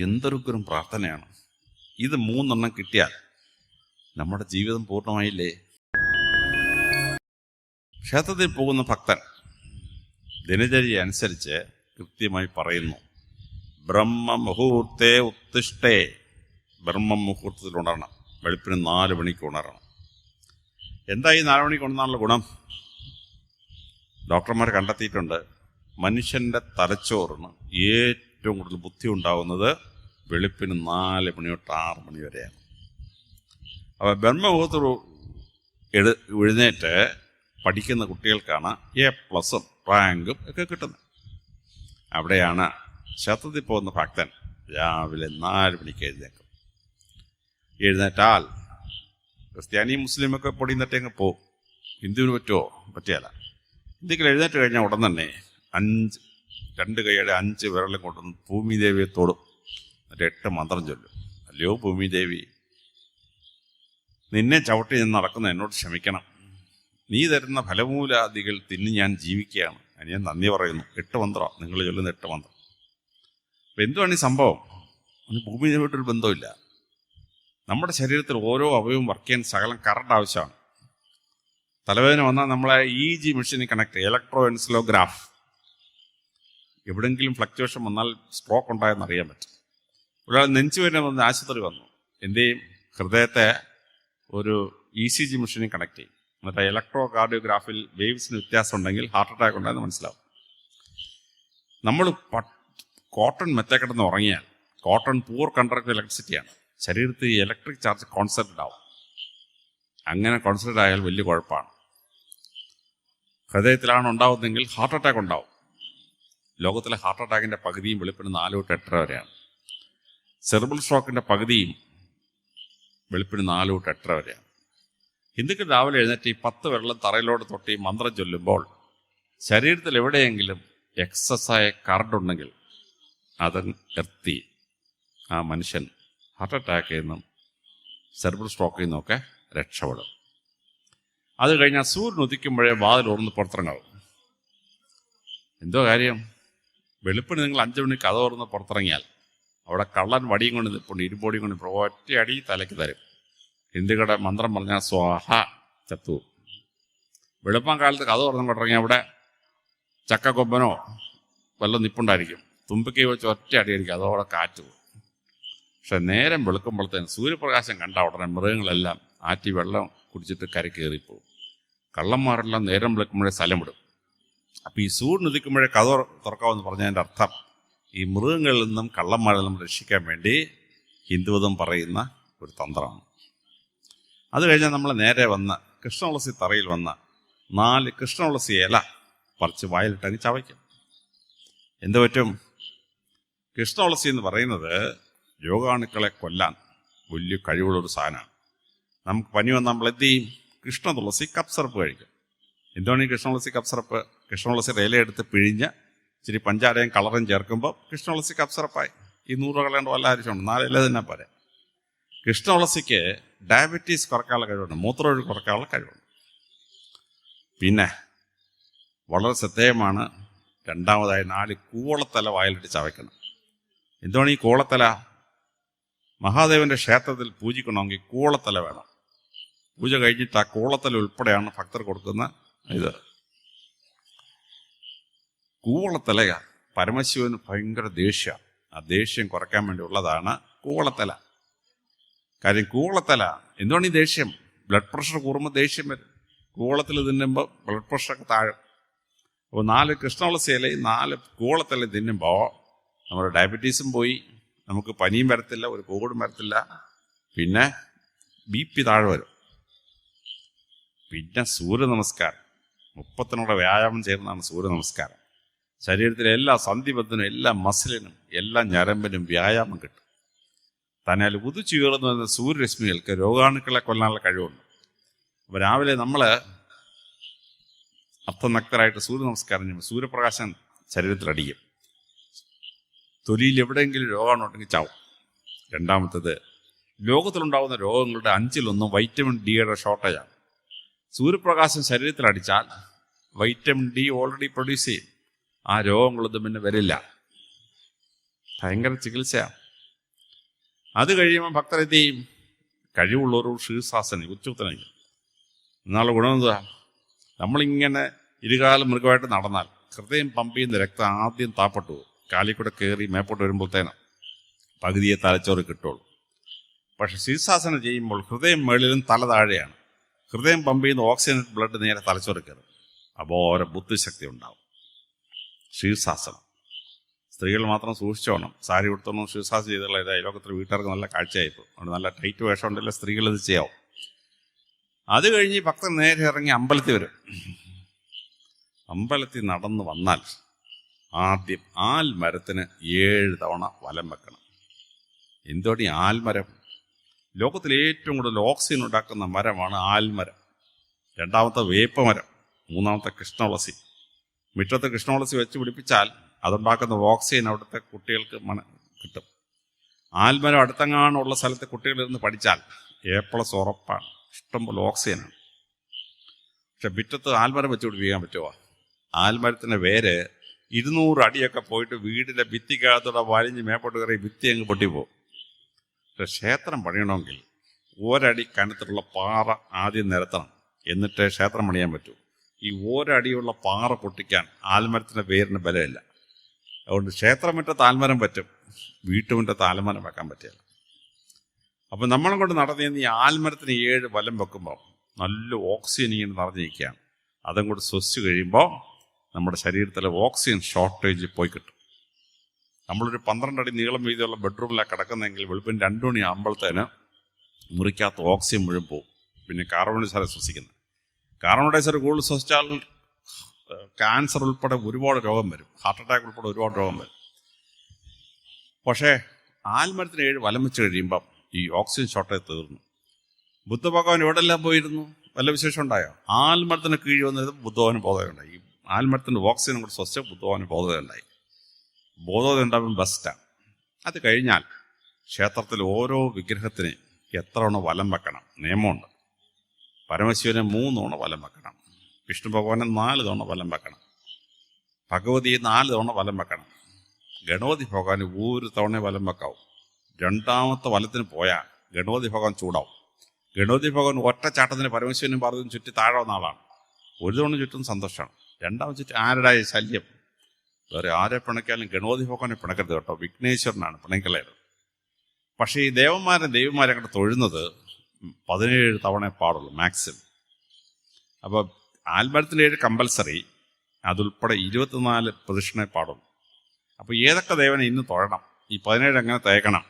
എന്തൊരുക്കരും പ്രാർത്ഥനയാണ്. ഇത് മൂന്നെണ്ണം കിട്ടിയാൽ നമ്മുടെ ജീവിതം പൂർണമായില്ലേ? ക്ഷേത്രത്തിൽ പോകുന്ന ഭക്തൻ ദിനചര്യ അനുസരിച്ച് കൃത്യമായി പറയുന്നു. ബ്രഹ്മ മുഹൂർത്തേ ഉത്തിഷ്ടേ ബ്രഹ്മ മുഹൂർത്തത്തിൽ ഉണരണം. വെളുപ്പിന് നാല് മണിക്ക് ഉണരണം. എന്താ ഈ നാല് മണിക്ക് ഉണർന്നാലുള്ള ഗുണം? ഡോക്ടർമാർ കണ്ടെത്തിയിട്ടുണ്ട്. മനുഷ്യന്റെ തലച്ചോറിന് ഏറ്റവും കൂടുതൽ ബുദ്ധി ഉണ്ടാവുന്നത് വെളുപ്പിന് നാല് മണി തൊട്ട് ആറ് മണി വരെയാണ്. അപ്പോൾ ബ്രഹ്മമുഖത്ത് എഴു എഴുന്നേറ്റ് പഠിക്കുന്ന കുട്ടികൾക്കാണ് എ പ്ലസും റാങ്കും ഒക്കെ കിട്ടുന്നത്. അവിടെയാണ് ക്ഷേത്രത്തിൽ പോകുന്ന ഭക്തൻ രാവിലെ നാല് മണിക്ക് എഴുന്നേക്കും എഴുന്നേറ്റാൽ ക്രിസ്ത്യാനി മുസ്ലിമൊക്കെ ഒക്കെ നട്ടങ്ങ് പോകും. ഹിന്ദുവിന് പറ്റുമോ പറ്റിയല്ല. ഹിന്ദുക്കൾ എഴുന്നേറ്റ് കഴിഞ്ഞാൽ ഉടൻ തന്നെ അഞ്ച് രണ്ട് കൈയുടെ അഞ്ച് വിരലും കൊണ്ടുവന്ന് ഭൂമിദേവിയെ തൊടും. എന്നിട്ട് എട്ട് മന്ത്രം ചൊല്ലും. അല്ലയോ ഭൂമിദേവി നിന്നെ ചവിട്ടി ഞാൻ നടക്കുന്ന എന്നോട് ക്ഷമിക്കണം. നീ തരുന്ന ഫലമൂലാദികൾ തിന്ന് ഞാൻ ജീവിക്കുകയാണ്. അതിന് ഞാൻ നന്ദി പറയുന്നു. എട്ട് മന്ത്രം. നിങ്ങൾ ചൊല്ലുന്ന എട്ട് മന്ത്രം. അപ്പം എന്തുവാണ് ഈ സംഭവം? ഭൂമിയുമായിട്ടൊരു ബന്ധമില്ല നമ്മുടെ ശരീരത്തിൽ ഓരോ അവയവും വർക്ക് ചെയ്യാൻ സകലം കറണ്ട് ആവശ്യമാണ്. തലവേദന വന്നാൽ നമ്മളെ ഇ ജി മെഷീനിൽ കണക്ട് ഇലക്ട്രോ എൻസിലോഗ്രാഫ് എവിടെങ്കിലും ഫ്ലക്ച്വേഷൻ വന്നാൽ സ്ട്രോക്ക് ഉണ്ടായെന്ന് അറിയാൻ പറ്റും. ഒരാൾ നെഞ്ചുവേദന വന്ന് ആശുപത്രി വന്നു. എന്ത് ഹൃദയത്തെ ഒരു ഇ സി ജി മെഷീനിൽ കണക്ട് ചെയ്യും. എന്നിട്ട് ഇലക്ട്രോ കാർഡിയോഗ്രാഫിൽ വേവ്സിന് വ്യത്യാസം ഉണ്ടെങ്കിൽ ഹാർട്ട് അറ്റാക്ക് ഉണ്ടായെന്ന് മനസ്സിലാവും. നമ്മൾ കോട്ടൺ മെത്ത കിടന്ന് ഉറങ്ങിയാൽ കോട്ടൺ പൂർ കണ്ടക്ട് ഇലക്ട്രിസിറ്റിയാണ് ശരീരത്തിൽ ഇലക്ട്രിക് ചാർജ് കോൺസെൻട്രേറ്റ് ആവും. അങ്ങനെ കോൺസെൻട്രേറ്റ് ആയാൽ വലിയ കുഴപ്പമാണ്. ഹൃദയത്തിലാണ് ഉണ്ടാവുന്നതെങ്കിൽ ഹാർട്ട് അറ്റാക്ക് ഉണ്ടാവും. ലോകത്തിലെ ഹാർട്ട് അറ്റാക്കിന്റെ പകുതിയും വെളുപ്പിന് നാല് തൊട്ട് എട്ടര വരെയാണ്. സെർബൽ സ്ട്രോക്കിന്റെ പകുതിയും വെളുപ്പിന് നാല് തൊട്ട് എട്ടര വരെയാണ്. ഹിന്ദുക്കൾ രാവിലെ എഴുന്നേറ്റ് ഈ പത്ത് വെള്ളം തറയിലോട്ട് തൊട്ട് ഈ മന്ത്രം ചൊല്ലുമ്പോൾ ശരീരത്തിൽ എവിടെയെങ്കിലും എക്സസായ കറണ്ട് ഉണ്ടെങ്കിൽ അത് എർത്തി ആ മനുഷ്യൻ ഹാർട്ട് അറ്റാക്കിൽ നിന്നും സെർബൽ സ്ട്രോക്കിൽ നിന്നൊക്കെ രക്ഷപ്പെടും. അത് കഴിഞ്ഞാൽ സൂര്യൻ ഉദിക്കുമ്പോഴേ വാതിൽ ഓർന്ന് പുറത്തിറങ്ങാവും എന്തോ കാര്യം? വെളുപ്പിന് നിങ്ങൾ അഞ്ചു മണി കഥ ഓർന്ന് പുറത്തിറങ്ങിയാൽ അവിടെ കള്ളൻ വടിയും കൊണ്ട് നിൽപ്പുണ്ട് ഇരുമ്പോടിയും കൊണ്ട് നിൽപ്പുണ്ട്. ഒറ്റ അടി തലയ്ക്ക് തരും. ഹിന്ദുക്കളുടെ മന്ത്രം പറഞ്ഞാൽ സ്വാഹ ചത്തു. വെളുപ്പം കാലത്ത് കഥ തുറന്നു കൊണ്ടിറങ്ങി അവിടെ ചക്കക്കൊമ്പനോ വല്ല നിപ്പുണ്ടായിരിക്കും. തുമ്പിക്കൈ വെച്ച് ഒറ്റ അടിയായിരിക്കും അതോടെ കാറ്റ് പോകും. പക്ഷെ നേരം വെളുക്കുമ്പോഴത്തേന് സൂര്യപ്രകാശം കണ്ട ഉടനെ മൃഗങ്ങളെല്ലാം ആറ്റി വെള്ളം കുടിച്ചിട്ട് കരക്കേറിപ്പോവും കള്ളന്മാരെല്ലാം നേരം വെളുക്കുമ്പോഴേ സ്ഥലം വിടും. അപ്പൊ ഈ സൂര്യൻ ഉദിക്കുമ്പോഴേ കഥ തുറക്കാമെന്ന് പറഞ്ഞതിന്റെ അർത്ഥം ഈ മൃഗങ്ങളിൽ നിന്നും കള്ളന്മാരിൽ നിന്നും രക്ഷിക്കാൻ വേണ്ടി ഹിന്ദുവതം പറയുന്ന ഒരു തന്ത്രമാണ്. അത് കഴിഞ്ഞാൽ നമ്മൾ നേരെ വന്ന് കൃഷ്ണതുളസി തറയിൽ വന്ന് നാല് കൃഷ്ണതുളസി ഇല പറിച്ച് വായിലിട്ടങ്ങ് ചവയ്ക്കും. എന്ത് പറ്റും? കൃഷ്ണതുളസി എന്ന് പറയുന്നത് രോഗാണുക്കളെ കൊല്ലാൻ വലിയ കഴിവുള്ളൊരു സാധനമാണ്. നമുക്ക് പനി വന്നാൽ നമ്മൾ എന്ത് ചെയ്യും? കൃഷ്ണ തുളസി കപ്പ് സിറപ്പ് കഴിക്കും. എന്തുകൊണ്ട് കൃഷ്ണതുളസി കൃഷ്ണതുളസി കപ്പ് സിറപ്പ് കൃഷ്ണ തുളസി ഇല എടുത്ത് പിഴിഞ്ഞ് ഇച്ചിരി പഞ്ചാരയും കളറും ചേർക്കുമ്പോൾ കൃഷ്ണ കപ്സറപ്പായി ഈ നൂറ് കളയേണ്ട വല്ല ആവശ്യമുണ്ട്. നാല് ഇല തന്നെ പോരെ. കൃഷ്ണ തുളസിക്ക് ഡയബറ്റീസ് കുറക്കാനുള്ള കഴിവുണ്ട്. മൂത്രമൊഴി കുറക്കാനുള്ള കഴിവുണ്ട്. പിന്നെ വളരെ ശ്രദ്ധേയമാണ് രണ്ടാമതായി നാല് കൂവളത്തല വായിലിട്ട് ചവയ്ക്കണം. എന്തുവാണ് ഈ കൂവളത്തല? മഹാദേവന്റെ ക്ഷേത്രത്തിൽ പൂജിക്കണമെങ്കിൽ കൂവളത്തല വേണം. പൂജ കഴിഞ്ഞിട്ട് ആ കൂവളത്തല ഉൾപ്പെടെയാണ് ഭക്തർ കൊടുക്കുന്ന ഇത്. കൂവളത്തലയ. പരമശിവന് ഭയങ്കര ദേഷ്യ. ആ ദേഷ്യം കുറയ്ക്കാൻ വേണ്ടി ഉള്ളതാണ് കൂവളത്തല. കാര്യം കൂവളത്തല എന്തുകൊണ്ട് ഈ ദേഷ്യം? ബ്ലഡ് പ്രഷർ കൂറുമ്പോൾ ദേഷ്യം വരും. കൂവളത്തിൽ തിന്നുമ്പോൾ ബ്ലഡ് പ്രഷറൊക്കെ താഴും. അപ്പോൾ നാല് കൃഷ്ണതുളസി ഇലയും നാല് കൂവളത്തല തിന്നുമ്പോൾ നമ്മുടെ ഡയബറ്റീസും പോയി. നമുക്ക് പനിയും വരത്തില്ല ഒരു കോവിഡും വരത്തില്ല. പിന്നെ ബി പി താഴെ വരും. പിന്നെ സൂര്യ നമസ്കാരം. മുപ്പത്തിനോടെ വ്യായാമം ചെയ്യുന്നതാണ് സൂര്യ നമസ്കാരം ശരീരത്തിലെ എല്ലാ സന്ധിബദ്ധനും എല്ലാ മസിലിനും എല്ലാ ഞരമ്പിനും വ്യായാമം കിട്ടും. തന്നാൽ ഉദിച്ചുയർന്നു വരുന്ന സൂര്യരശ്മികൾക്ക് രോഗാണുക്കളെ കൊല്ലാനുള്ള കഴിവുണ്ട്. അപ്പോൾ രാവിലെ നമ്മൾ അർത്ഥനക്തരായിട്ട് സൂര്യ നമസ്കാരം ചെയ്യുമ്പോൾ സൂര്യപ്രകാശം ശരീരത്തിലടിക്കും. തൊലിയിൽ എവിടെയെങ്കിലും രോഗമാണുണ്ടെങ്കിൽ ചാവും. രണ്ടാമത്തേത് ലോകത്തിലുണ്ടാകുന്ന രോഗങ്ങളുടെ അഞ്ചിലൊന്നും വൈറ്റമിൻ ഡിയുടെ ഷോർട്ടേജാണ് സൂര്യപ്രകാശം ശരീരത്തിൽ അടിച്ചാൽ വൈറ്റമിൻ ഡി ഓൾറെഡി പ്രൊഡ്യൂസ് ചെയ്യും. ആ രോഗങ്ങളൊന്നും പിന്നെ വരില്ല. ഭയങ്കര ചികിത്സയാണ് അത് കഴിയുമ്പോൾ ഭക്തരെന്ത് ചെയ്യും? കഴിവുള്ളവരോട് എന്നാലുള്ള ഗുണം എന്താ? നമ്മളിങ്ങനെ ഇരുകാലം മൃഗമായിട്ട് നടന്നാൽ ഹൃദയം പമ്പ് ചെയ്യുന്ന രക്തം ആദ്യം താപ്പട്ടു പോകും. കാലിൽ കയറി മേപ്പോട്ട് വരുമ്പോഴത്തേനും പകുതിയെ തലച്ചോറ് കിട്ടുള്ളൂ. പക്ഷെ ശീർഷാസനം ചെയ്യുമ്പോൾ ഹൃദയം മേളിലും തല താഴെയാണ്. ഹൃദയം പമ്പ് ചെയ്യുന്ന ഓക്സിജൻ ബ്ലഡ് നേരെ തലച്ചോറി കയറും. അപ്പോൾ ഓരോ ബുദ്ധിശക്തി ഉണ്ടാവും. ശീർഷാസനം സ്ത്രീകൾ മാത്രം സൂക്ഷിച്ചോണം. സാരി കൊടുത്തോണം ശീർഷാസനം ചെയ്തുള്ള ഇതായി ലോകത്തിൽ വീട്ടുകാർക്ക് നല്ല കാഴ്ചയായിപ്പോൾ അതുകൊണ്ട് നല്ല ടൈറ്റ് വേഷം ഉണ്ടല്ലോ സ്ത്രീകൾ ഇത് ചെയ്യാവും. അത് കഴിഞ്ഞ് ഭക്തൻ നേരെ ഇറങ്ങി അമ്പലത്തിൽ വരും. അമ്പലത്തിൽ നടന്നു വന്നാൽ ആദ്യം ആൽമരത്തിന് ഏഴ് തവണ വലം വെക്കണം. എന്തോടി ആൽമരം? ലോകത്തിൽ ഏറ്റവും കൂടുതൽ ഓക്സിജൻ ഉണ്ടാക്കുന്ന മരമാണ് ആൽമരം. രണ്ടാമത്തെ വേപ്പമരം മൂന്നാമത്തെ കൃഷ്ണവളസി. മുറ്റത്ത് കൃഷ്ണവളസി വെച്ച് പിടിപ്പിച്ചാൽ അതുണ്ടാക്കുന്ന ഓക്സിജൻ അവിടുത്തെ കുട്ടികൾക്ക് മന കിട്ടും. ആൽമരം അടുത്തെങ്ങാനുള്ള സ്ഥലത്ത് കുട്ടികളിരുന്ന് പഠിച്ചാൽ എ പ്ലസ് ഉറപ്പാണ്. ഇഷ്ടംപോലെ ഓക്സിജനാണ് പക്ഷെ മുറ്റത്ത് ആൽമരം വെച്ച് പിടിപ്പിക്കാൻ പറ്റുമോ? ആൽമരത്തിന്റെ വേര് ഇരുന്നൂറ് അടിയൊക്കെ പോയിട്ട് വീടിന്റെ ഭിത്തിക്കകത്തൂടെ വലിഞ്ഞ് മേപ്പോട്ട് കയറി ഭിത്തി അങ്ങ് പൊട്ടിപ്പോകും ക്ഷേത്രം പണിയണമെങ്കിൽ ഒരടി കനത്തിലുള്ള പാറ ആദ്യം നിരത്തണം. എന്നിട്ട് ക്ഷേത്രം പണിയാൻ പറ്റൂ. ഈ ഒരടിയുള്ള പാറ പൊട്ടിക്കാൻ ആൽമരത്തിന്റെ വേരിന് ബലമില്ല. അതുകൊണ്ട് ക്ഷേത്രമുറ്റ താൽമരം പറ്റും. വീട്ടുമുറ്റ താൽമരം വെക്കാൻ പറ്റില്ല. അപ്പം നമ്മളെ കൊണ്ട് നടന്നു ഈ ആൽമരത്തിന് ഏഴ് വലം വെക്കുമ്പോൾ നല്ല ഓക്സിജൻ ഇങ്ങനെ നിറഞ്ഞിരിക്കുകയാണ്. അതും കൂടി ശ്വസിച്ച് കഴിയുമ്പോൾ നമ്മുടെ ശരീരത്തിലെ ഓക്സിജൻ ഷോർട്ടേജ് പോയി കിട്ടും. നമ്മളൊരു പന്ത്രണ്ട് അടി നീളം വീതിയുള്ള ബെഡ്റൂമിലാണ് കിടക്കുന്നതെങ്കിൽ വെളുപ്പിന് രണ്ടു മണി ആകുമ്പോഴത്തേന് മുറിക്കകത്ത് ഓക്സിജൻ മുഴുവൻ പോകും പിന്നെ കാർബൺ ഡൈഓക്സൈഡ് ശ്വസിക്കുന്നത് കാർബൺ ഡൈഓക്സൈഡ് കൂടുതൽ ശ്വസിച്ചാൽ ക്യാൻസർ ഉൾപ്പെടെ ഒരുപാട് രോഗം വരും. ഹാർട്ട് അറ്റാക്ക് ഉൾപ്പെടെ ഒരുപാട് രോഗം വരും. പക്ഷേ ആൽമരത്തിന് ഏഴ് വലം വെച്ച് കഴിയുമ്പം ഈ ഓക്സിജൻ ഷോർട്ടേജ് തീർന്നു. ബുദ്ധഭഗവാൻ എവിടെല്ലാം പോയിരുന്നു? വല്ല വിശേഷം ഉണ്ടായോ? ആൽമരത്തിന് കീഴ് വന്നത് ബുദ്ധഭവന് ബോധമുണ്ടായി ഈ ആൽമരത്തിന്റെ ഓക്സിജൻ കൂടെ ശ്വസിച്ച് ബുദ്ധഭവന് ബോധമുണ്ടായി ഉണ്ടാകും ബെസ്റ്റാണ് അത് കഴിഞ്ഞാൽ ക്ഷേത്രത്തിൽ ഓരോ വിഗ്രഹത്തിന് എത്ര വലം വെക്കണം? നിയമമുണ്ട്. പരമശിവനെ മൂന്നോണ വലം വെക്കണം. വിഷ്ണു ഭഗവാനെ നാല് തവണ വലം വെക്കണം. ഭഗവതി നാല് തവണ വലം വെക്കണം. ഗണപതി ഭഗവാന് ഒരു തവണ വലം വെക്കാവും. രണ്ടാമത്തെ വലത്തിന് പോയാൽ ഗണപതി ഭഗവാൻ ചൂടാവും. ഗണപതി ഭഗവാൻ ഒറ്റച്ചാട്ടത്തിന് പരമശിവനും പാർവതിയും ചുറ്റി താഴെ വന്ന ആളാണ്. ഒരു തവണ ചുറ്റും സന്തോഷമാണ്. രണ്ടാമത് ചുറ്റും ആരുടെ ശല്യം? വേറെ ആരെ പിണക്കാലും ഭഗവാനെ പിണക്കരുത് കേട്ടോ. വിഘ്നേശ്വരനാണ് പിണക്കലേത് പക്ഷേ ഈ ദേവന്മാരെ ദേവിമാരെ അങ്ങോട്ട് തൊഴുന്നത് പതിനേഴ് തവണ പാടുള്ളൂ മാക്സിമം. അപ്പോൾ ആൽബരത്തിന്റെ ഏഴ് കമ്പൽസറി അതുൾപ്പെടെ ഇരുപത്തിനാല് പ്രദക്ഷിണേ പാടുള്ളൂ. അപ്പോൾ ഏതൊക്കെ ദേവനെ ഇന്ന് തൊഴണം? ഈ പതിനേഴ് അങ്ങനെ തേക്കണം?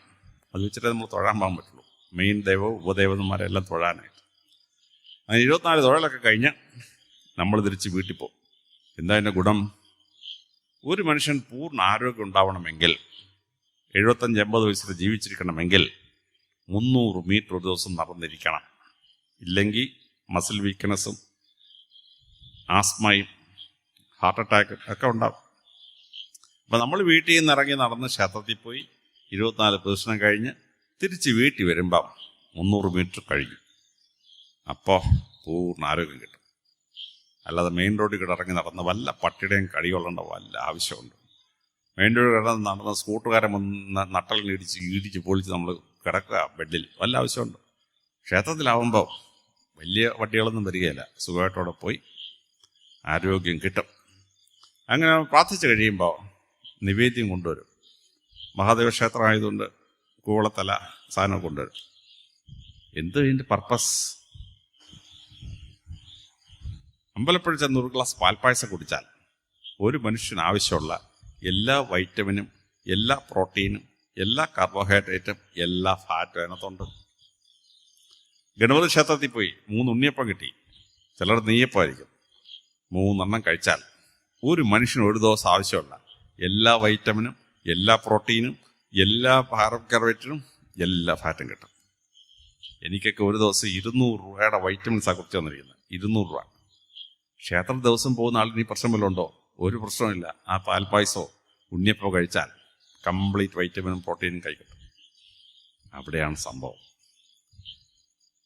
അത് വെച്ചിട്ടേ നമ്മൾ തൊഴാൻ പോകാൻ പറ്റുള്ളൂ. മെയിൻ ദൈവവും ഉപദേവന്മാരെല്ലാം തൊഴാനായിട്ട്. അങ്ങനെ ഇരുപത്തിനാല് തൊഴിലൊക്കെ കഴിഞ്ഞ് നമ്മൾ തിരിച്ച് വീട്ടിൽ പോകും. എന്താ അതിന്റെ ഗുണം? ഒരു മനുഷ്യൻ പൂർണ ആരോഗ്യം ഉണ്ടാവണമെങ്കിൽ എഴുപത്തഞ്ച് എൺപത് വയസ്സിൽ ജീവിച്ചിരിക്കണമെങ്കിൽ മുന്നൂറ് മീറ്റർ ഒരു ദിവസം നടന്നിരിക്കണം. ഇല്ലെങ്കിൽ മസിൽ വീക്ക്നെസ്സും ആസ്മയും ഹാർട്ട് അറ്റാക്ക് ഒക്കെ ഉണ്ടാവും. അപ്പം നമ്മൾ വീട്ടിൽ നിന്ന് ഇറങ്ങി നടന്ന് ക്ഷേത്രത്തിൽ പോയി ഇരുപത്തിനാല് പ്രദർശനം കഴിഞ്ഞ് തിരിച്ച് വീട്ടിൽ വരുമ്പം മുന്നൂറ് മീറ്റർ കഴിഞ്ഞു അപ്പോൾ പൂർണ ആരോഗ്യം കിട്ടും. അല്ലാതെ മെയിൻ റോഡിൽ കൂടെ ഇറങ്ങി നടന്ന വല്ല പട്ടിയുടെയും കടി വല്ല ആവശ്യമുണ്ട്. മെയിൻ റോഡിൽ കിടന്ന് നടന്ന സ്കൂട്ടുകാരൻ വന്ന് നട്ടലിന് ഇടിച്ച് ഇടിച്ച് പൊളിച്ച് നമ്മൾ കിടക്കുക ബെഡിൽ വല്ല ആവശ്യമുണ്ട്. ക്ഷേത്രത്തിലാവുമ്പോൾ വലിയ വട്ടികളൊന്നും വരികയില്ല. സുഖമായിട്ടവിടെ പോയി ആരോഗ്യം കിട്ടും. അങ്ങനെ പ്രാർത്ഥിച്ചു കഴിയുമ്പോൾ നിവേദ്യം കൊണ്ടുവരും. മഹാദേവ ക്ഷേത്രമായതുകൊണ്ട് കൂവളത്തല സാധനം കൊണ്ടുവരും. എന്ത് ഇതിന്റെ പർപ്പസ് അമ്പലപ്പുഴ ചെന്ന് ഒരു ഗ്ലാസ് പാൽപ്പായസം കുടിച്ചാൽ ഒരു മനുഷ്യന് ആവശ്യമുള്ള എല്ലാ വൈറ്റമിനും എല്ലാ പ്രോട്ടീനും എല്ലാ കാർബോഹൈഡ്രേറ്റും എല്ലാ ഫാറ്റും അതിനകത്തുണ്ട്. ഗണപതി ക്ഷേത്രത്തിൽ പോയി മൂന്ന് ഉണ്ണിയപ്പം കിട്ടി. ചിലർ നെയ്യപ്പമായിരിക്കും. മൂന്നെണ്ണം കഴിച്ചാൽ ഒരു മനുഷ്യന് ഒരു ദിവസം ആവശ്യമുള്ള എല്ലാ വൈറ്റമിനും എല്ലാ പ്രോട്ടീനും എല്ലാ കാർബോഹൈഡ്രേറ്റിനും എല്ലാ ഫാറ്റും കിട്ടും. എനിക്കൊക്കെ ഒരു ദിവസം ഇരുന്നൂറ് രൂപയുടെ വൈറ്റമിൻസാണ് കുറിച്ച് വന്നിരിക്കുന്നത്. ഇരുന്നൂറ് രൂപ. ക്ഷേത്ര ദിവസം പോകുന്ന ആളിന് ഈ പ്രശ്നം വല്ലതും ഉണ്ടോ? ഒരു പ്രശ്നമില്ല ആ പാൽപ്പായസോ ഉണ്ണിയപ്പോ കഴിച്ചാൽ കംപ്ലീറ്റ് വൈറ്റമിനും പ്രോട്ടീനും കഴിക്കട്ടെ അവിടെയാണ് സംഭവം.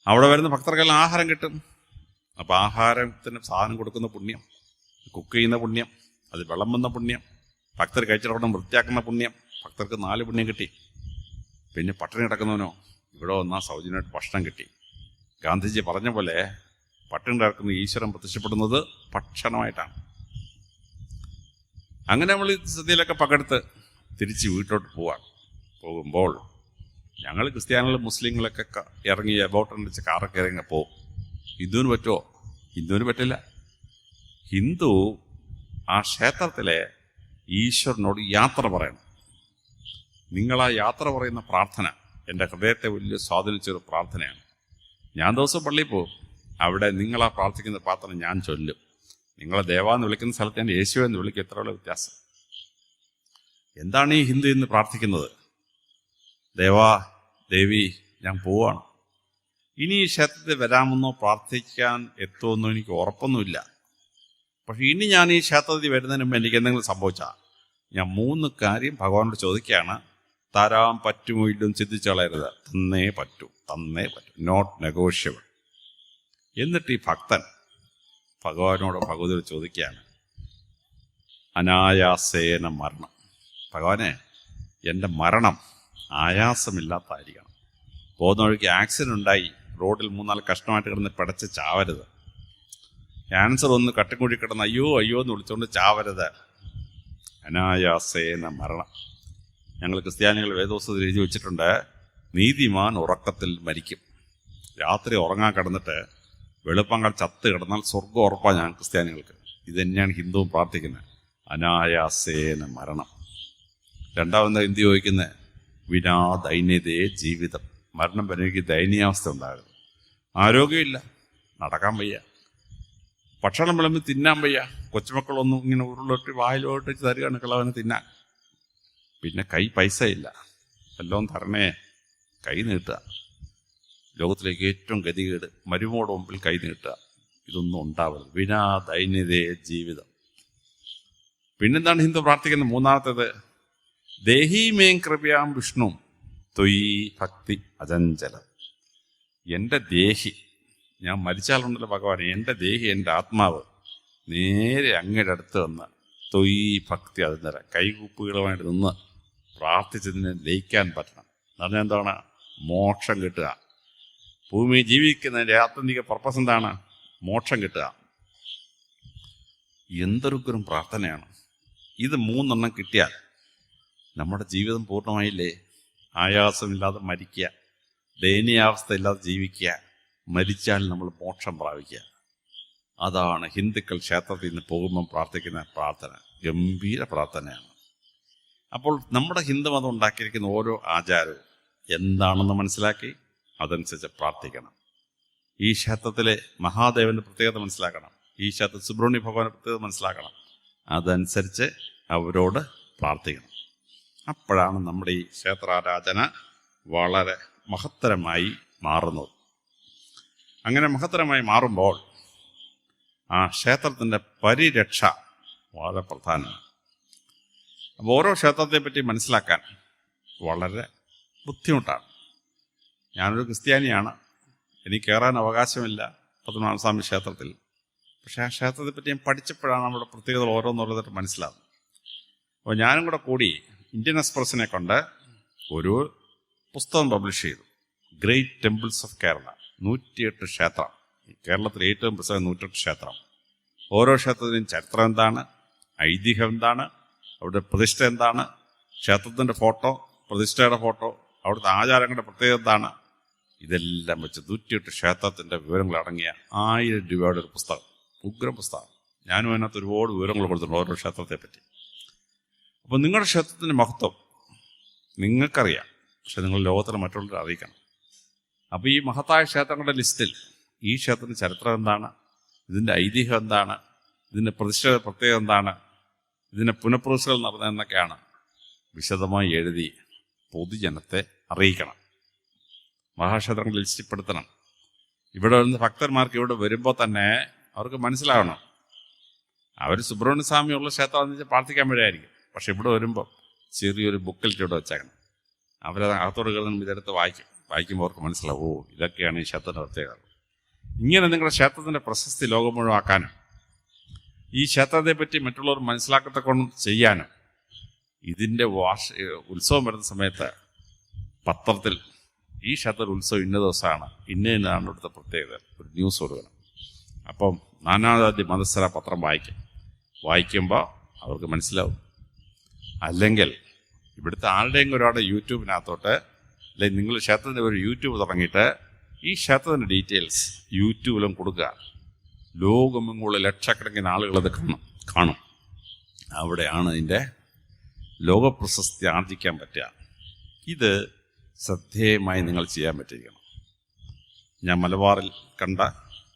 അവിടെ വരുന്ന ഭക്തർക്കെല്ലാം ആഹാരം കിട്ടും. അപ്പൊ ആഹാരത്തിന് സാധനം കൊടുക്കുന്ന പുണ്യം കുക്ക് ചെയ്യുന്ന പുണ്യം അത് വിളമ്പുന്ന പുണ്യം ഭക്തർ കഴിച്ചിടപെടം വൃത്തിയാക്കുന്ന പുണ്യം ഭക്തർക്ക് നാല് പുണ്യം കിട്ടി. പിന്നെ പട്ടിണി കിടക്കുന്നവനോ ഇവിടെ വന്നാൽ സൗജന്യമായിട്ട് ഭക്ഷണം കിട്ടി. ഗാന്ധിജി പറഞ്ഞ പോലെ പട്ടിണി കിടക്കുന്ന ഈശ്വരൻ പ്രത്യക്ഷപ്പെടുന്നത് ഭക്ഷണമായിട്ടാണ്. അങ്ങനെ നമ്മൾ ഈ സദ്യയിലൊക്കെ പങ്കെടുത്ത് തിരിച്ച് വീട്ടിലോട്ട് പോവാൻ പോകുമ്പോൾ ഞങ്ങൾ ക്രിസ്ത്യാനികളും മുസ്ലിങ്ങളൊക്കെ ഇറങ്ങി ഇറങ്ങി ബോട്ടടിച്ച് കാറൊക്കെ ഇറങ്ങി പോകും ഹിന്ദുവിന് പറ്റുമോ ഹിന്ദുവിന് പറ്റില്ല. ഹിന്ദു ആ ക്ഷേത്രത്തിലെ ഈശ്വരനോട് യാത്ര പറയണം. നിങ്ങൾ ആ യാത്ര പറയുന്ന പ്രാർത്ഥന എന്റെ ഹൃദയത്തെ വലിയ സ്വാധീനിച്ചൊരു പ്രാർത്ഥനയാണ്. ഞാൻ ദിവസം പള്ളിയിൽ പോകും. അവിടെ നിങ്ങളാ പ്രാർത്ഥിക്കുന്ന പാത്രം ഞാൻ ചൊല്ലും. നിങ്ങളെ ദേവാന്ന് വിളിക്കുന്ന സ്ഥലത്ത് ഞാൻ യേശു എന്ന് വിളിക്കും. എത്രയുള്ള വ്യത്യാസം? എന്താണ് ഈ ഹിന്ദു ഇന്ന് പ്രാർത്ഥിക്കുന്നത്? ദേവാ ദേവി ഞാൻ പോവാണ്. ഇനി ഈ ക്ഷേത്രത്തിൽ വരാമെന്നോ പ്രാർത്ഥിക്കാൻ എത്തുമെന്നോ എനിക്ക് ഉറപ്പൊന്നുമില്ല. പക്ഷെ ഇനി ഞാൻ ഈ ക്ഷേത്രത്തിൽ വരുന്നതിന് മുമ്പ് എനിക്ക് എന്തെങ്കിലും സംഭവിച്ചാൽ ഞാൻ മൂന്ന് കാര്യം ഭഗവാനോട് ചോദിക്കുകയാണ്. തരാൻ പറ്റുമോ ഇല്ലും ചിന്തിച്ചു കളയരുത്. തന്നേ പറ്റൂ. തന്നേ പറ്റൂ. നോട്ട് നെഗോഷ്യബിൾ എന്നിട്ട് ഈ ഭക്തൻ ഭഗവാനോട് ഭഗവതി ചോദിക്കുകയാണ് അനായാസേന മരണം. ഭഗവാനെ എന്റെ മരണം ആയാസമില്ലാത്തായിരിക്കണം പോകുന്ന വഴിക്ക് ആക്സിഡന്റ് ഉണ്ടായി റോഡിൽ മൂന്നാൽ കഷ്ടമായിട്ട് കിടന്ന് പിടച്ച് ചാവരുത്. ക്യാൻസർ ഒന്ന് കട്ടിക്കുഴി കിടന്ന് അയ്യോ അയ്യോ എന്ന് വിളിച്ചുകൊണ്ട് ചാവരുത്. അനായാസേന മരണം. ഞങ്ങൾ ക്രിസ്ത്യാനികൾ വേദോസത്തിൽ എഴുതി വെച്ചിട്ടുണ്ട് നീതിമാൻ ഉറക്കത്തിൽ മരിക്കും. രാത്രി ഉറങ്ങാൻ കിടന്നിട്ട് വെളുപ്പങ്ങൾ ചത്ത് കിടന്നാൽ സ്വർഗം ഉറപ്പാണ് ഞാൻ ക്രിസ്ത്യാനികൾക്ക്. ഇത് തന്നെയാണ് ഹിന്ദുവും പ്രാർത്ഥിക്കുന്നത്. അനായാസേന മരണം. രണ്ടാമത് ഹിന്ദു ചോദിക്കുന്നത് വിനാ ദൈന്യതയെ ജീവിതം. മരണം വരെ എനിക്ക് ദയനീയാവസ്ഥ ഉണ്ടാകരുത്. ആരോഗ്യമില്ല. നടക്കാൻ വയ്യ. ഭക്ഷണം വിളമ്പി തിന്നാൻ വയ്യ. കൊച്ചുമക്കളൊന്നും ഇങ്ങനെ ഉരുളൊട്ടി വായിലോട്ട് തരികയാണ് കിളവന് തിന്നാൻ. പിന്നെ കൈ പൈസ ഇല്ല വല്ലതും തരണേ. കൈ നീട്ടുക. ലോകത്തിലേക്ക് ഏറ്റവും ഗതികേട് മരുമോട് മുമ്പിൽ കൈ നീട്ടുക ഇതൊന്നും ഉണ്ടാവരുത്. വിനാ ദൈന്യതയെ ജീവിതം. പിന്നെന്താണ് ഹിന്ദു പ്രാർത്ഥിക്കുന്നത്? മൂന്നാമത്തേത് ദേഹീമേം കൃപയാം വിഷ്ണു തൊയ് ഭക്തി അജഞ്ചല എന്റെ ദേഹി ഞാൻ മരിച്ചാലുണ്ടല്ലോ ഭഗവാൻ എന്റെ ദേഹി എന്റെ ആത്മാവ് നേരെ അങ്ങയുടെ അടുത്ത് വന്ന് തൊയ് ഭക്തി അചഞ്ചല കൈകൂപ്പുകളുമായിട്ട് നിന്ന് പ്രാർത്ഥിച്ചതിനെ ലയിക്കാൻ പറ്റണം. എന്ന് പറഞ്ഞാൽ എന്താണ്? മോക്ഷം കിട്ടുക. ഭൂമി ജീവിക്കുന്നതിന്റെ ആത്യന്തിക പർപ്പസ് എന്താണ്? മോക്ഷം കിട്ടുക. എന്തൊരുക്കരും പ്രാർത്ഥനയാണ്. ഇത് മൂന്നെണ്ണം കിട്ടിയാൽ നമ്മുടെ ജീവിതം പൂർണമായില്ലേ? ആയാസമില്ലാതെ മരിക്കുക ദയനീയാവസ്ഥ ഇല്ലാതെ ജീവിക്കുക മരിച്ചാൽ നമ്മൾ മോക്ഷം പ്രാപിക്കുക. അതാണ് ഹിന്ദുക്കൾ ക്ഷേത്രത്തിൽ നിന്ന് പോകുമ്പം പ്രാർത്ഥിക്കുന്ന പ്രാർത്ഥന. ഗംഭീര പ്രാർത്ഥനയാണ്. അപ്പോൾ നമ്മുടെ ഹിന്ദുമതം ഉണ്ടാക്കിയിരിക്കുന്ന ഓരോ ആചാരവും എന്താണെന്ന് മനസ്സിലാക്കി? അതനുസരിച്ച് പ്രാർത്ഥിക്കണം. ഈ ക്ഷേത്രത്തിലെ മഹാദേവന്റെ പ്രത്യേകത മനസ്സിലാക്കണം. ഈ ക്ഷേത്ര സുബ്രഹ്മണ്യ ഭഗവാന്റെ പ്രത്യേകത മനസ്സിലാക്കണം. അതനുസരിച്ച് അവരോട് പ്രാർത്ഥിക്കണം. അപ്പോഴാണ് നമ്മുടെ ഈ ക്ഷേത്രാരാധന വളരെ മഹത്തരമായി മാറുന്നത്. അങ്ങനെ മഹത്തരമായി മാറുമ്പോൾ ആ ക്ഷേത്രത്തിന്റെ പരിരക്ഷ വളരെ പ്രധാനമാണ്. അപ്പോൾ ഓരോ ക്ഷേത്രത്തെ പറ്റി മനസ്സിലാക്കാൻ വളരെ ബുദ്ധിമുട്ടാണ്. ഞാനൊരു ക്രിസ്ത്യാനിയാണ്. എനിക്ക് കയറാൻ അവകാശമില്ല പത്മനാഭ സ്വാമി ക്ഷേത്രത്തിൽ. പക്ഷേ ആ ക്ഷേത്രത്തെ പറ്റി ഞാൻ പഠിച്ചപ്പോഴാണ് നമ്മുടെ പ്രത്യേകത ഓരോന്നോരോന്നിട്ട് മനസ്സിലാകുന്നത്. അപ്പോൾ ഞാനും കൂടെ കൂടി ഇന്ത്യൻ എക്സ്പ്രസിനെ കൊണ്ട് ഒരു പുസ്തകം പബ്ലിഷ് ചെയ്തു. Great temples of Kerala. നൂറ്റിയെട്ട് ക്ഷേത്രം. കേരളത്തിലെ ഏറ്റവും പ്രസിദ്ധ നൂറ്റിയെട്ട് ക്ഷേത്രം. ഓരോ ക്ഷേത്രത്തിനും ചരിത്രം എന്താണ്? ഐതിഹ്യം എന്താണ്? അവിടെ പ്രതിഷ്ഠ എന്താണ്? ക്ഷേത്രത്തിന്റെ ഫോട്ടോ പ്രതിഷ്ഠയുടെ ഫോട്ടോ അവിടുത്തെ ആചാരങ്ങളുടെ പ്രത്യേകത എന്താണ്? ഇതെല്ലാം വെച്ച് നൂറ്റിയെട്ട് ക്ഷേത്രത്തിന്റെ വിവരങ്ങൾ അടങ്ങിയ ആയിരം രൂപയുടെ ഒരു പുസ്തകം ഉഗ്ര പുസ്തകം. ഞാനും അതിനകത്ത് ഒരുപാട് വിവരങ്ങൾ കൊടുത്തിട്ടുണ്ട് ഓരോ ക്ഷേത്രത്തെ പറ്റി. അപ്പോൾ നിങ്ങളുടെ ക്ഷേത്രത്തിന്റെ മഹത്വം നിങ്ങൾക്കറിയാം പക്ഷെ നിങ്ങൾ ലോകത്തിലെ മറ്റുള്ളവരെ അറിയിക്കണം. അപ്പോൾ ഈ മഹത്തായ ക്ഷേത്രങ്ങളുടെ ലിസ്റ്റിൽ ഈ ക്ഷേത്രത്തിന്റെ ചരിത്രം എന്താണ് ഇതിന്റെ ഐതിഹ്യം എന്താണ് ഇതിന്റെ പ്രതിഷ്ഠ പ്രത്യേകത എന്താണ് ഇതിന്റെ പുനഃപ്രതിഷ്ഠകൾ നടന്നതെന്നൊക്കെയാണ് വിശദമായി എഴുതി പൊതുജനത്തെ അറിയിക്കണം. മഹാക്ഷേത്രങ്ങൾ ലിസ്റ്റിൽപ്പെടുത്തണം. ഇവിടെ വരുന്ന ഭക്തന്മാർക്ക് ഇവിടെ വരുമ്പോൾ തന്നെ അവർക്ക് മനസ്സിലാവണം. അവർ സുബ്രഹ്മണ്യ സ്വാമിയുള്ള ക്ഷേത്രം എന്ന് വെച്ചാൽ പ്രാർത്ഥിക്കാൻ വഴിയായിരിക്കും. പക്ഷെ ഇവിടെ വരുമ്പോൾ ചെറിയൊരു ബുക്കിൽ ഇവിടെ വെച്ചേക്കണം. അവരത് അകത്തോട് കയറുന്ന ഇതെടുത്ത് വായിക്കും. വായിക്കുമ്പോൾ അവർക്ക് മനസ്സിലാവും ഓ ഇതൊക്കെയാണ് ഈ ക്ഷേത്രത്തിന്റെ പ്രത്യേകത. ഇങ്ങനെ നിങ്ങളുടെ ക്ഷേത്രത്തിന്റെ പ്രശസ്തി ലോകം മുഴുവാക്കാനും ഈ ക്ഷേത്രത്തെ പറ്റി മറ്റുള്ളവർ മനസ്സിലാക്കത്തക്കൊണ്ടും ചെയ്യാനും ഇതിന്റെ വാർഷ ഉത്സവം വരുന്ന സമയത്ത് പത്രത്തിൽ ഈ ക്ഷേത്ര ഉത്സവം ഇന്ന ദിവസമാണ്. ഇന്ന ഇന്നതാണ് ഇവിടുത്തെ പ്രത്യേകത. ഒരു ന്യൂസ് കൊടുക്കണം. അപ്പം നാനാജാതി മതസ്ഥര പത്രം വായിക്കും. വായിക്കുമ്പോൾ അവർക്ക് മനസ്സിലാവും. അല്ലെങ്കിൽ ഇവിടുത്തെ ആളുടെയും ഒരാളുടെ യൂട്യൂബിനകത്തോട്ട് അല്ലെങ്കിൽ നിങ്ങൾ ക്ഷേത്രത്തിന്റെ ഒരു യൂട്യൂബ് തുടങ്ങിയിട്ട് ഈ ക്ഷേത്രത്തിന്റെ ഡീറ്റെയിൽസ് യൂട്യൂബിലും കൊടുക്കുക. ലോകമെങ്ങുള്ള ലക്ഷക്കണക്കിന് ആളുകളത് കാണും. കാണും. അവിടെയാണ് ഇതിന്റെ ലോകപ്രശസ്തി ആർജിക്കാൻ പറ്റുക. ഇത് ശ്രദ്ധേയമായി നിങ്ങൾ ചെയ്യാൻ പറ്റിയിരിക്കണം ഞാൻ മലബാറിൽ കണ്ട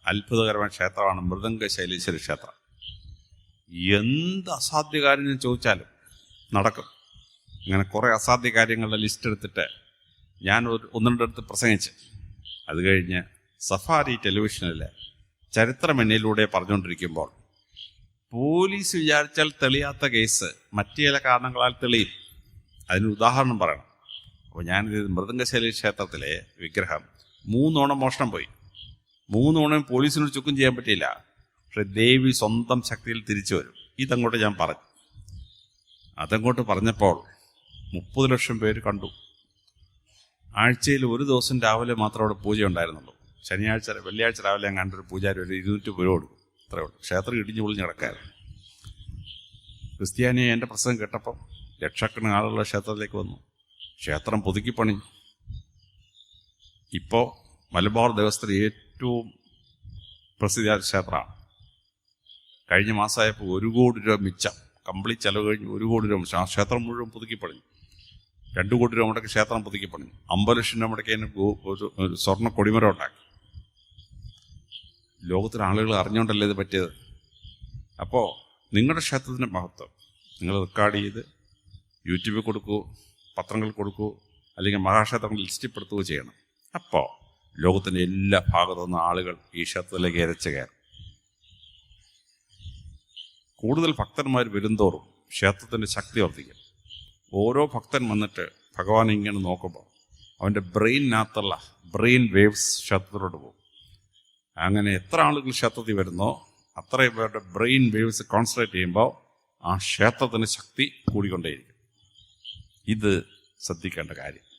അത്ഭുതകരമായ ക്ഷേത്രമാണ് മൃദംഗ ശൈലേശ്വരി ക്ഷേത്രം. എന്ത് അസാധ്യ കാര്യം ചോദിച്ചാലും നടക്കും. അങ്ങനെ കുറേ അസാധ്യ കാര്യങ്ങളുടെ ലിസ്റ്റ് എടുത്തിട്ട് ഞാൻ ഒരു ഒന്ന് രണ്ടിടത്ത് പ്രസംഗിച്ച്. അത് കഴിഞ്ഞ് സഫാരി ടെലിവിഷനിലെ ചരിത്രമെന്നയിലൂടെ പറഞ്ഞുകൊണ്ടിരിക്കുമ്പോൾ പോലീസ് വിചാരിച്ചാൽ തെളിയാത്ത കേസ് മറ്റു ചില കാരണങ്ങളാൽ തെളിയും. അതിന് ഉദാഹരണം പറയണം. അപ്പോൾ ഞാൻ മൃദംഗശൈലി ക്ഷേത്രത്തിലെ വിഗ്രഹം മൂന്നോണം മോഷണം പോയി. മൂന്നോണം പോലീസിനോട് ചുക്കും ചെയ്യാൻ പറ്റിയില്ല. പക്ഷെ ദേവി സ്വന്തം ശക്തിയിൽ തിരിച്ചു വരും. ഇതങ്ങോട്ട് ഞാൻ പറഞ്ഞു. അതങ്ങോട്ട് പറഞ്ഞപ്പോൾ മുപ്പത് ലക്ഷം പേര് കണ്ടു. ആഴ്ചയിൽ ഒരു ദിവസം രാവിലെ മാത്രം അവിടെ പൂജ ഉണ്ടായിരുന്നുള്ളൂ. ശനിയാഴ്ച വെള്ളിയാഴ്ച രാവിലെ ഞാൻ കണ്ടൊരു പൂജാരി ഒരു ഇരുന്നൂറ്റി രൂപ കൊടുക്കും അത്രേ ഉള്ളൂ. ക്ഷേത്രം ഇടിഞ്ഞു പൊളിഞ്ഞ് കിടക്കായിരുന്നു. ക്രിസ്ത്യാനിയെ എന്റെ പ്രസംഗം കേട്ടപ്പോൾ ലക്ഷക്കണക്കിന് ആളുള്ള ക്ഷേത്രത്തിലേക്ക് വന്നു. ക്ഷേത്രം പുതുക്കിപ്പണി ഇപ്പോൾ മലബാർ ദേവസ്ഥയിൽ ഏറ്റവും പ്രസിദ്ധ ക്ഷേത്രമാണ്. കഴിഞ്ഞ മാസമായപ്പോൾ ഒരു കോടി രൂപ മിച്ചം. കംപ്ലീറ്റ് ചെലവ് കഴിഞ്ഞ് ഒരു കോടി രൂപ ആ ക്ഷേത്രം മുഴുവൻ പുതുക്കി രണ്ടു കോടി രൂപ മുടക്കി ക്ഷേത്രം പുതുക്കി പണിഞ്ഞു അമ്പത് ലക്ഷം രൂപ മുടക്കി അതിന് സ്വർണ കൊടിമരം ഉണ്ടാക്കി. ലോകത്തിലെ ആളുകൾ അറിഞ്ഞുകൊണ്ടല്ലേ ഇത് പറ്റിയത്? അപ്പോൾ നിങ്ങളുടെ ക്ഷേത്രത്തിന്റെ മഹത്വം. നിങ്ങൾ റെക്കോർഡ് ചെയ്ത് യൂട്യൂബിൽ കൊടുക്കൂ. പത്രങ്ങളിൽ കൊടുക്കുകയോ അല്ലെങ്കിൽ മഹാക്ഷേത്രങ്ങൾ ലിസ്റ്റിൽപ്പെടുത്തുകയോ ചെയ്യണം. അപ്പോൾ ലോകത്തിന്റെ എല്ലാ ഭാഗത്തു നിന്ന് ആളുകൾ ഈ ക്ഷേത്രത്തിലേക്ക് ഇരച്ച് കയറും. കൂടുതൽ ഭക്തന്മാർ വരുന്തോറും ക്ഷേത്രത്തിന്റെ ശക്തി വർദ്ധിക്കും. ഓരോ ഭക്തൻ വന്നിട്ട് ഭഗവാൻ ഇങ്ങനെ നോക്കുമ്പോൾ അവന്റെ ബ്രെയിനിനകത്തുള്ള ബ്രെയിൻ വേവ്സ് ക്ഷേത്രത്തിലോട്ട് പോകും. അങ്ങനെ എത്ര ആളുകൾ ക്ഷേത്രത്തിൽ വരുന്നോ അത്രയും പേരുടെ ബ്രെയിൻ വേവ്സ് കോൺസെൻട്രേറ്റ് ചെയ്യുമ്പോൾ ആ ക്ഷേത്രത്തിന് ശക്തി കൂടിക്കൊണ്ടേയിരിക്കും. ഇത് ശ്രദ്ധിക്കേണ്ട കാര്യം.